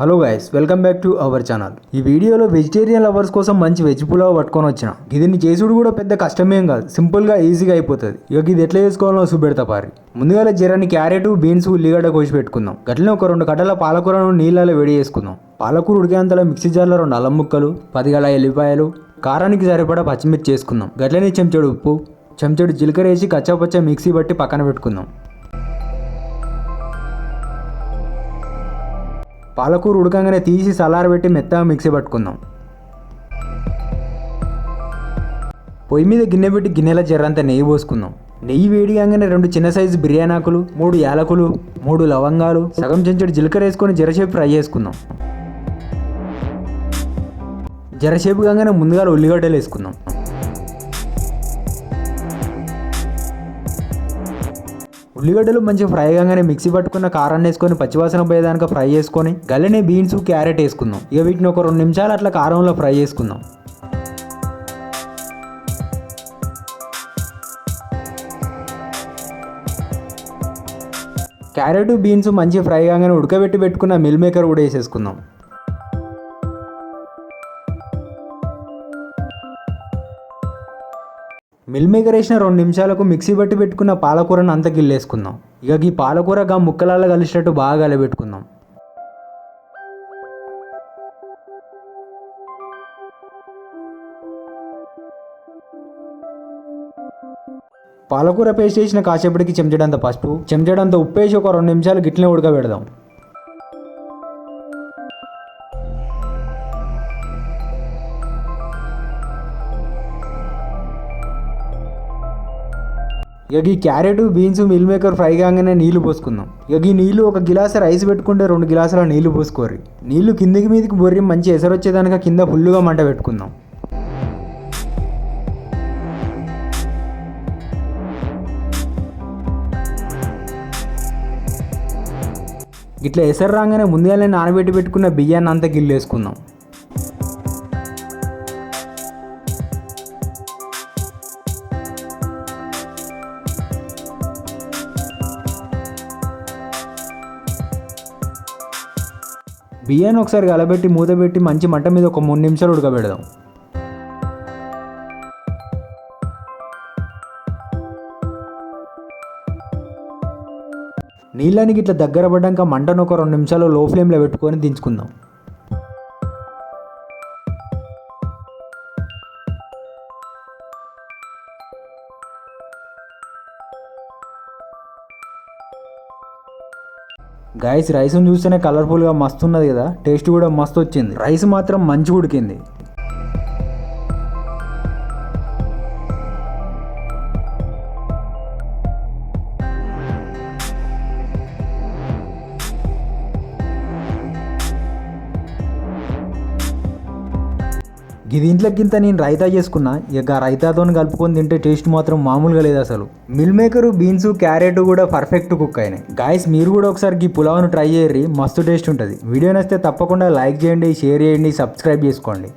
Hello guys welcome back to our channel ఈ వీడియోలో vegetarian lovers కోసం మంచి వెజ్ పులావ్ పట్టుకొని వచ్చిన. దీన్ని చేసుడు కూడా పెద్ద కష్టమేం కాదు సింపుల్గా ఈజీగా అయిపోతుంది. ఇక ఇది ఎట్లా చేసుకోవాలో చూపెడతా పారి. ముందుగా జీరాన్ని క్యారెట్ బీన్స్ ఉల్లిగడ్డ కోసి పెట్టుకుందాం. గట్లనే ఒక రెండు కట్టల పాలకూరను నీళ్ళలో వేడి చేసుకుందాం. పాలకూర ఉడికేంతలో మిక్సీ జార్లో రెండు అల్లం ముక్కలు పది గల ఎల్లిపాయలు కారానికి సరిపడా పచ్చిమిర్చి చేసుకుందాం. గట్లనే చెంచాడు ఉప్పు చెంచాడు జీలకర్ర వేసి కచ్చాపచ్చ మిక్సీ బట్టి పక్కన పెట్టుకుందాం. పాలకూర ఉడకంగానే తీసి సలారబెట్టి మెత్తగా మిక్సీ పట్టుకుందాం. పొయ్యి మీద గిన్నె పెట్టి గిన్నెల జర్రంత నెయ్యి పోసుకుందాం. నెయ్యి వేడిగానే రెండు చిన్న సైజు బిర్యానీ ఆకులు మూడు యాలకులు మూడు లవంగాలు సగం చెంచుడు జీలకర్ర వేసుకొని జరసేపు ఫ్రై చేసుకుందాం. జరసేపు కాగానే ముందుగా ఉల్లిగడ్డలు వేసుకుందాం. ఉల్లిగడ్డలు మంచిగా ఫ్రై కాగానే మిక్సీ పట్టుకున్న కారాన్ని వేసుకొని పచ్చివాసన పోయేదానికి ఫ్రై చేసుకొని గల్లనే బీన్స్ క్యారెట్ వేసుకుందాం. ఇక వీటిని ఒక రెండు నిమిషాలు అట్లా కారంలో ఫ్రై చేసుకుందాం. క్యారెట్ బీన్స్ మంచి ఫ్రై కాగానే ఉడకబెట్టి పెట్టుకున్న మిల్ మేకర్ కూడా వేసేసుకుందాం. మిల్ మేకర్ వేసిన రెండు నిమిషాలకు మిక్సీ బట్టి పెట్టుకున్న పాలకూరను అంత గిల్లేసుకుందాం. ఇక ఈ పాలకూర గా ముక్కలాల కలిసినట్టు బాగా కలబెట్టుకుందాం పాలకూర పేస్ట్ వేసిన కాసేపటికి చెంచడంత పసుపు చెంచడంత ఉప్పు వేసి ఒక రెండు నిమిషాలు గిట్లనే ఉడకబెడదాం. ఇక ఈ carrot beans meal maker fry కాగానే నీళ్ళు పోసుకుందాం. ఇక ఈ నీళ్ళు ఒక గిలాస రైస్ పెట్టుకుంటే రెండు గిలాసుల నీళ్ళు పోసుకోరి నీళ్ళు కిందికి మీదకి బొర్రి మంచి ఎసరు వచ్చేదానిక కింద ఫుల్లుగా మంట పెట్టుకుందాం. ఇట్లా ఎసరు రాగానే ముందుగానే నానబెట్టి పెట్టుకున్న బియ్యాన్ని అంతా గిల్లేసుకుందాం. బియ్యాన్ని ఒకసారి కలబెట్టి మూత పెట్టి మంచి మంట మీద ఒక మూడు నిమిషాలు ఉడకబెడదాం. నీళ్ళనికి ఇట్లా దగ్గర పడ్డాక మంటను ఒక రెండు నిమిషాలు లో ఫ్లేమ్లో పెట్టుకొని దించుకుందాం. గాయస్ రైస్ని చూస్తేనే కలర్ఫుల్గా మస్తు ఉన్నది కదా. టేస్ట్ కూడా మస్తు వచ్చింది రైస్ మాత్రం మంచిగా ఉడికింది. ఇది ఇంట్లోకింత నేను రైతా చేసుకున్నా ఇక రైతాతో కలుపుకొని తింటే టేస్ట్ మాత్రం మామూలుగా లేదు అసలు. మిల్ మేకర్ బీన్స్ క్యారెట్ కూడా పర్ఫెక్ట్ కుక్ అయినాయి. గాయస్ మీరు కూడా ఒకసారి ఈ పులావ్ను ట్రై చేయర్రి మస్తు టేస్ట్ ఉంటుంది. వీడియో నచ్చితే తప్పకుండా లైక్ చేయండి షేర్ చేయండి సబ్స్క్రైబ్ చేసుకోండి.